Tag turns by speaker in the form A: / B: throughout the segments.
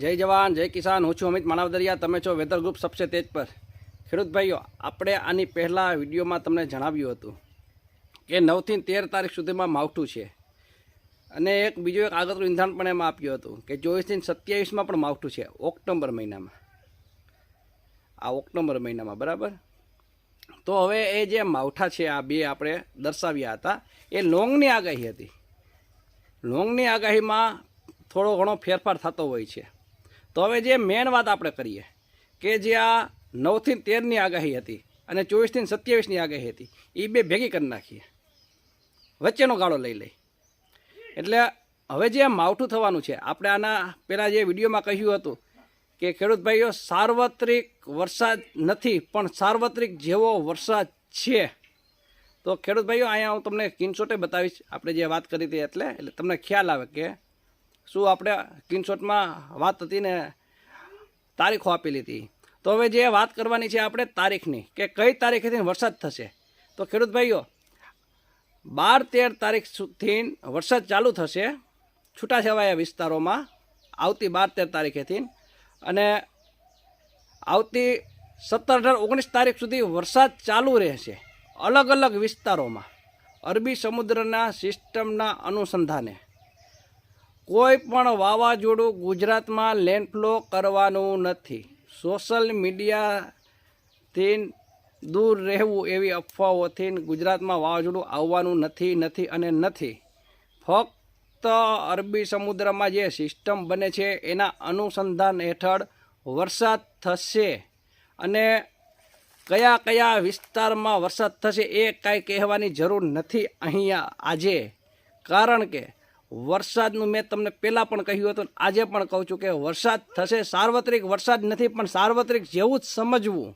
A: જય જવાન, જય કિસાન. હું છું અમિત માનવદરિયા તમે છો વેધર ગ્રુપ સબસે તેજ પર. ખેડૂત ભાઈઓ, આપણે આની પહેલાં વિડીયોમાં તમને જણાવ્યું હતું કે નવથી તેર તારીખ સુધીમાં માવઠું છે. અને એક બીજું એક આગળનું ઇંધણ પણ એમાં આપ્યું હતું કે ચોવીસથી સત્યાવીસમાં પણ માવઠું છે ઓક્ટોબર મહિનામાં. આ ઓક્ટોબર મહિનામાં, બરાબર? તો હવે એ જે માવઠા છે, આ બે આપણે દર્શાવ્યા હતા, એ લોંગની આગાહી હતી. લોંગની આગાહીમાં થોડો ઘણો ફેરફાર થતો હોય છે. તો હવે જે મેન વાત આપણે કરીએ કે જે આ નવથી તેરની આગાહી હતી અને ચોવીસથી સત્યાવીસની આગાહી હતી એ બે ભેગી કરી નાખીએ. વચ્ચેનો ગાળો લઈ લઈ. એટલે હવે જે માવઠું થવાનું છે, આપણે આના પહેલાં જે વિડીયોમાં કહ્યું હતું કે ખેડૂત ભાઈઓ, સાર્વત્રિક વરસાદ નથી, પણ સાર્વત્રિક જેવો વરસાદ છે. તો ખેડૂત ભાઈઓ, અહીંયા હું તમને કિનસોટે બતાવીશ. આપણે જે વાત કરી હતી એટલે એટલે તમને ખ્યાલ આવે કે શું આપણે સ્ક્રીનશોટમાં વાત હતી ને તારીખો આપેલી હતી? તો હવે જે વાત કરવાની છે આપણે તારીખની, કે કઈ તારીખેથી વરસાદ થશે? તો ખેડૂત ભાઈઓ, બાર તેર તારીખ સુધી વરસાદ ચાલુ થશે, છૂટાછવાયા વિસ્તારોમાં આવતી બાર તેર તારીખેથી. અને આવતી સત્તર અઢાર ઓગણીસ તારીખ સુધી વરસાદ ચાલુ રહેશે, અલગ અલગ વિસ્તારોમાં. અરબી સમુદ્રના સિસ્ટમના અનુસંધાને કોઈ પણ વાવાઝોડું ગુજરાતમાં લેન્ડફ્લો કરવાનું નથી. સોશિયલ મીડિયાથી દૂર રહેવું એવી અફવાઓથી ગુજરાતમાં વાવાઝોડું આવવાનું નથી નથી અને નથી. ફક્ત અરબી સમુદ્રમાં જે સિસ્ટમ બને છે, એના અનુસંધાન હેઠળ વરસાદ થશે. અને કયા કયા વિસ્તારમાં વરસાદ થશે એ કાંઈ કહેવાની જરૂર નથી અહીંયા આજે. કારણ કે વરસાદનું મેં તમને પહેલાં પણ કહ્યું હતું આજે પણ કહું છું કે વરસાદ થશે, સાર્વત્રિક વરસાદ નથી, પણ સાર્વત્રિક જેવું જ સમજવું.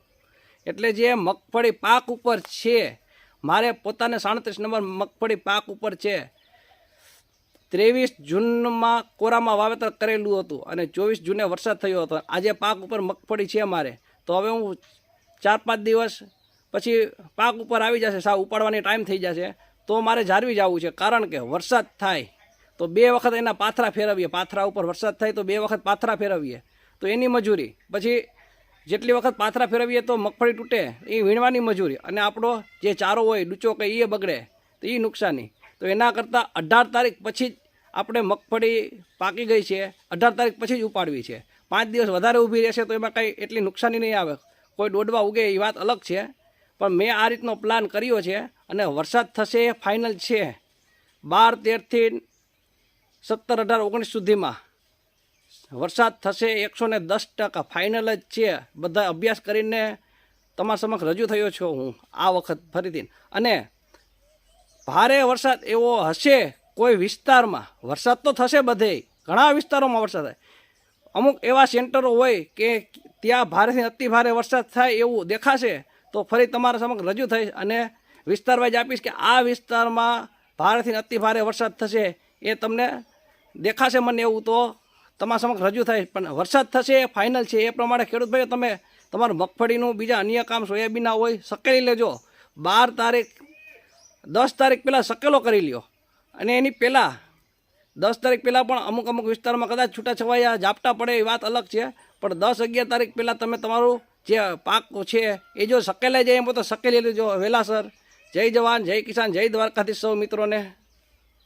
A: એટલે જે મગફળી પાક ઉપર છે, મારે પોતાને સાડત્રીસ નંબર મગફળી પાક ઉપર છે, ત્રેવીસ જૂનમાં કોરામાં વાવેતર કરેલું હતું અને ચોવીસ જૂને વરસાદ થયો હતો. આજે પાક ઉપર મગફળી છે મારે. તો હવે હું ચાર પાંચ દિવસ પછી પાક ઉપર આવી જશે, સાવ ઉપાડવાની ટાઈમ થઈ જશે. તો મારે જાળવી જવું છે. કારણ કે વરસાદ થાય તો બે વખત એના પાથરા ફેરવીએ. પાથરા ઉપર વરસાદ થાય તો બે વખત પાથરા ફેરવીએ. તો એની મજૂરી. પછી જેટલી વખત પાથરા ફેરવીએ તો મગફળી તૂટે. એ વીણવાની મજૂરી. અને આપણો જે ચારો હોય, ડૂચો કે એ બગડે, તો એ નુકસાની. તો એના કરતાં અઢાર તારીખ પછી જ આપણે મગફળી પાકી ગઈ છે. અઢાર તારીખ પછી જ ઉપાડવી છે. પાંચ દિવસ વધારે ઊભી રહેશે તો એમાં કંઈ એટલી નુકસાની નહીં આવે. કોઈ દોડવા ઉગે એ વાત અલગ છે. પણ મેં આ રીતનો પ્લાન કર્યો છે અને વરસાદ થશે ફાઇનલ છે. બાર તેરથી સત્તર અઢાર ઓગણીસ સુધીમાં. વરસાદ થશે એકસો ને દસ ટકા. ફાઇનલ જ છે. બધા અભ્યાસ કરીને તમારા સમક્ષ રજૂ થયો છું હું આ વખત ફરીથી. અને ભારે વરસાદ એવો હશે કોઈ વિસ્તારમાં. વરસાદ તો થશે બધે. ઘણા વિસ્તારોમાં વરસાદ થાય. અમુક એવા સેન્ટરો હોય કે ત્યાં ભારેથી અતિ ભારે વરસાદ થાય એવું દેખાશે, તો ફરી તમારા સમક્ષ રજૂ થઈશ અને વિસ્તાર વાઇઝ આપીશ કે આ વિસ્તારમાં ભારેથી અતિ ભારે વરસાદ થશે એ તમને દેખાશે મને એવું તો તમારા સમક્ષ રજૂ થાય. પણ વરસાદ થશે એ ફાઇનલ છે, એ પ્રમાણે ખેડૂત ભાઈઓ, તમે તમારું મગફળીનું બીજા અન્ય કામ સોયાબીનના હોય, સકેલી લેજો. બાર તારીખ, દસ તારીખ પહેલાં સકેલો કરી લ્યો. અને એની પહેલાં, દસ તારીખ પહેલાં પણ અમુક અમુક વિસ્તારમાં કદાચ છૂટાછવાયા, ઝાપટા પડે એ વાત અલગ છે. પણ દસ અગિયાર તારીખ પહેલાં તમે તમારું જે પાક છે, એ જો સકેલાઈ જાય એમ તો સકેલી લેજો. વહેલાસર જય જવાન, જય કિસાન, જય દ્વારકાધીશ સૌ મિત્રોને.